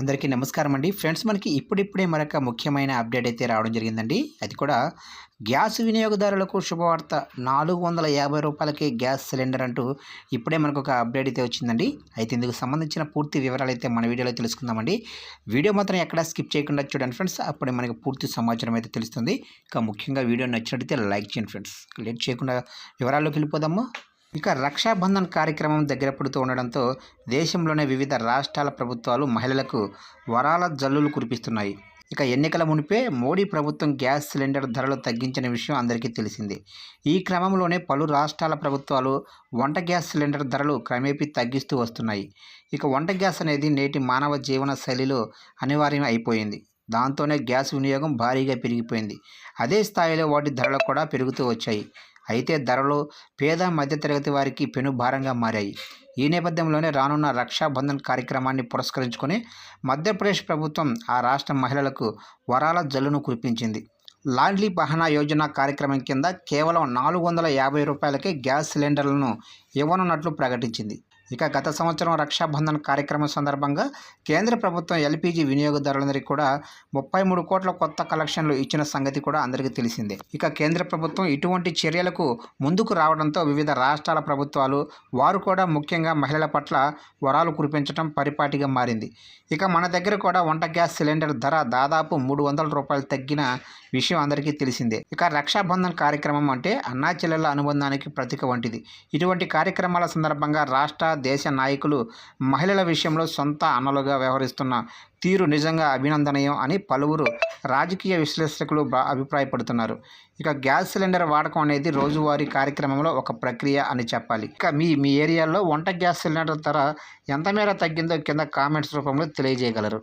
అందరికీ నమస్కారం అండి. ఫ్రెండ్స్ మనకి ఇప్పుడిప్పుడే మరొక ముఖ్యమైన అప్డేట్ అయితే రావడం జరిగిందండి. అది కూడా గ్యాస్ వినియోగదారులకు శుభవార్త. నాలుగు వందల యాభై రూపాయలకే గ్యాస్ సిలిండర్ అంటూ ఇప్పుడే మనకు ఒక అప్డేట్ అయితే వచ్చిందండి. అయితే ఇందుకు సంబంధించిన పూర్తి వివరాలు అయితే మన వీడియోలో తెలుసుకుందామండి. వీడియో మాత్రం ఎక్కడ స్కిప్ చేయకుండా చూడండి ఫ్రెండ్స్. అప్పుడే మనకి పూర్తి సమాచారం అయితే తెలుస్తుంది. ఇంకా ముఖ్యంగా వీడియో నచ్చినట్టయితే లైక్ చేయండి ఫ్రెండ్స్. లేట్ చేయకుండా వివరాల్లోకి వెళ్ళిపోదాము. ఇక రక్షాబంధన్ కార్యక్రమం దగ్గర పడుతూ ఉండడంతో దేశంలోనే వివిధ రాష్ట్రాల ప్రభుత్వాలు మహిళలకు వరాల జల్లులు కురిపిస్తున్నాయి. ఇక ఎన్నికల మునిపే మోడీ ప్రభుత్వం గ్యాస్ సిలిండర్ ధరలు తగ్గించిన విషయం అందరికీ తెలిసిందే. ఈ క్రమంలోనే పలు రాష్ట్రాల ప్రభుత్వాలు వంట గ్యాస్ సిలిండర్ ధరలు క్రమేపీ తగ్గిస్తూ వస్తున్నాయి. ఇక వంట గ్యాస్ అనేది నేటి మానవ జీవన శైలిలో అనివార్యం అయిపోయింది. దాంతోనే గ్యాస్ వినియోగం భారీగా పెరిగిపోయింది. అదే స్థాయిలో వాటి ధరలు కూడా పెరుగుతూ వచ్చాయి. అయితే ధరలు పేద మధ్యతరగతి వారికి పెనుభారంగా మారాయి. ఈ నేపథ్యంలోనే రానున్న రక్షాబంధన్ కార్యక్రమాన్ని పురస్కరించుకొని మధ్యప్రదేశ్ ప్రభుత్వం ఆ రాష్ట్ర మహిళలకు వరాల జల్లును కురిపించింది. లాండ్లీ బహనా యోజన కార్యక్రమం కింద కేవలం నాలుగు వందల యాభై రూపాయలకే గ్యాస్ సిలిండర్లను ఇవ్వనున్నట్లు ప్రకటించింది. ఇక గత సంవత్సరం రక్షాబంధన్ కార్యక్రమం సందర్భంగా కేంద్ర ప్రభుత్వం ఎల్పిజి వినియోగదారులందరికీ కూడా ముప్పై మూడు కోట్ల కొత్త కలెక్షన్లు ఇచ్చిన సంగతి కూడా అందరికీ తెలిసిందే. ఇక కేంద్ర ప్రభుత్వం ఇటువంటి చర్యలకు ముందుకు రావడంతో వివిధ రాష్ట్రాల ప్రభుత్వాలు వారు కూడా ముఖ్యంగా మహిళల పట్ల వరాలు కురిపించడం పరిపాటిగా మారింది. ఇక మన దగ్గర కూడా వంట గ్యాస్ సిలిండర్ ధర దాదాపు మూడు వందల రూపాయలు తగ్గిన విషయం అందరికీ తెలిసిందే. ఇక రక్షాబంధన్ కార్యక్రమం అంటే అన్నా చెల్లెల అనుబంధానికి ప్రతీక వంటిది. ఇటువంటి కార్యక్రమాల సందర్భంగా రాష్ట్ర దేశ నాయకులు మహిళల విషయంలో సొంత అన్నలుగా వ్యవహరిస్తున్న తీరు నిజంగా అభినందనీయం అని పలువురు రాజకీయ విశ్లేషకులు అభిప్రాయపడుతున్నారు. ఇక గ్యాస్ సిలిండర్ వాడకం అనేది రోజువారీ కార్యక్రమంలో ఒక ప్రక్రియ అని చెప్పాలి. ఇక మీ మీ ఏరియాలో వంట గ్యాస్ సిలిండర్ ధర ఎంత మేర తగ్గిందో కింద కామెంట్స్ రూపంలో తెలియజేయగలరు.